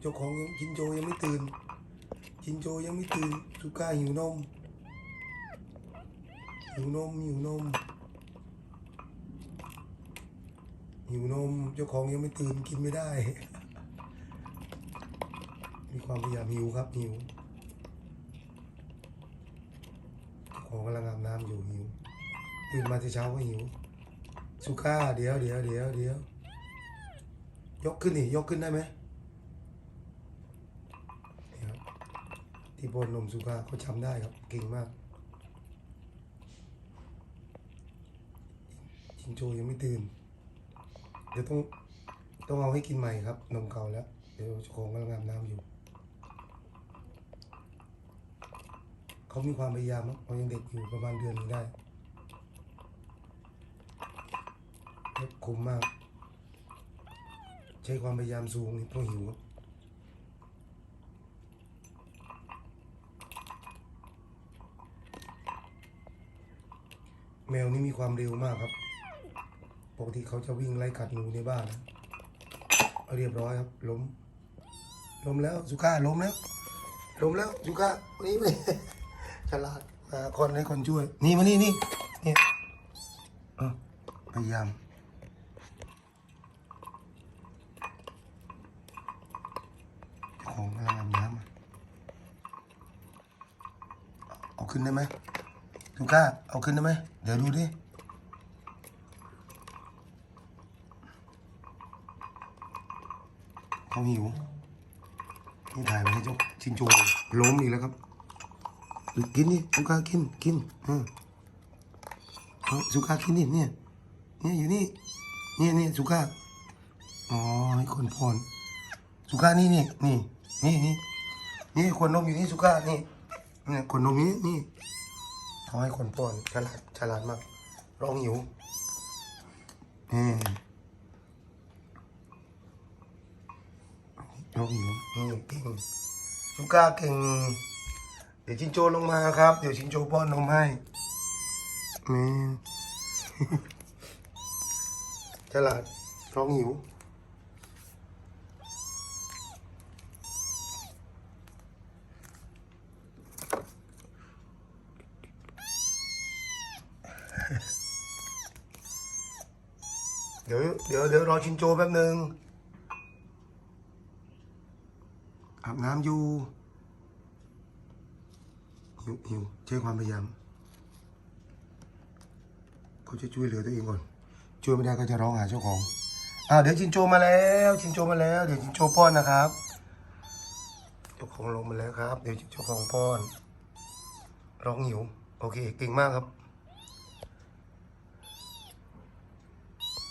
เจ้าของยังจินโจยังไม่ตื่นจินโจยังไม่ตื่นสุก้าหิวนม หิวนมหิวนมหิวนมเจ้าของยังไม่ตื่นกินไม่ได้ มีความพยายามหิวครับหิวของกำลังอาบน้ำอยู่หิวตื่นมาแต่เช้าก็หิวสุก้าเดี๋ยวเดี๋ยวเดี๋ยวเดี๋ยวยกขึ้นนี่ยกขึ้นได้ไหมนี่ครับ ที่บนนมสุก้าเขาจำได้ครับ เก่งมากจิงโจยังไม่ตื่น เดี๋ยวต้องต้องเอาให้กินใหม่ครับ นมเก่าแล้ว เดี๋ยวเจ้าของกำลังอาบน้ำอยู่ เขามีความพยายามครับเขายังเด็กอยู่ประมาณเดือนหนึงได้เล็บคมมาก ใช้ความพยายามสูงเพราะหิวครับ แมวนี่มีความเร็วมากครับ ปกติเขาจะวิ่งไล่กัดหนูในบ้านนะเเรียบร้อยครับ ล้ม ล้มแล้วสุก้าล้มแล้ว ล้มแล้วสุก้านี่ไปฉลาดมาคนให้คนช่วย นี่มานี่นี่นี่เออพยายามของกำลังอาบน้ำเอาขึ้นได้ไหม สุก้า เอาขึ้นได้ไหม เดี๋ยวดูดิ เขาหิว นี่ถ่ายไว้ให้เจ้าชินโจล้มอีกแล้วครับ กินนี่สุก้ากิน กินออเอาสุก้ากินนี่เนี่ย เนี่ยอยู่นี่ เนี่ยเนี่ยสุก้า อ๋อให้คนพรสุก้านี่นี่นี่นี่นี่นี่คนนมอยู่นี่สุก้านี่เนี่ยคนนมนี้นี่ เขาให้คนป้อนฉลาดฉลาดมากร้องหิวนี่ร้องหิวนี่เก่งสุก้าเก่ง เดี๋ยวชินโจลงมาครับ เดี๋ยวชินโจป้อนนมให้นี่ฉลาดร้องหิว เดี๋ยวเดี๋ยวเดี๋ยวรอชินโจแป๊บหนึ่งอาบน้ำอยู่หิวหิวใช้ความพยายามเขาจะช่วยเหลือตัวเองก่อน ช่วยไม่ได้ก็จะร้องหาเจ้าของอ่าเดี๋ยวชินโจมาแล้วชินโจมาแล้ว เดี๋ยวชินโจป้อนนะครับเจ้าของลงมาแล้วครับ เดี๋ยวเจ้าของป้อน ร้องหิว โอเคเก่งมากครับ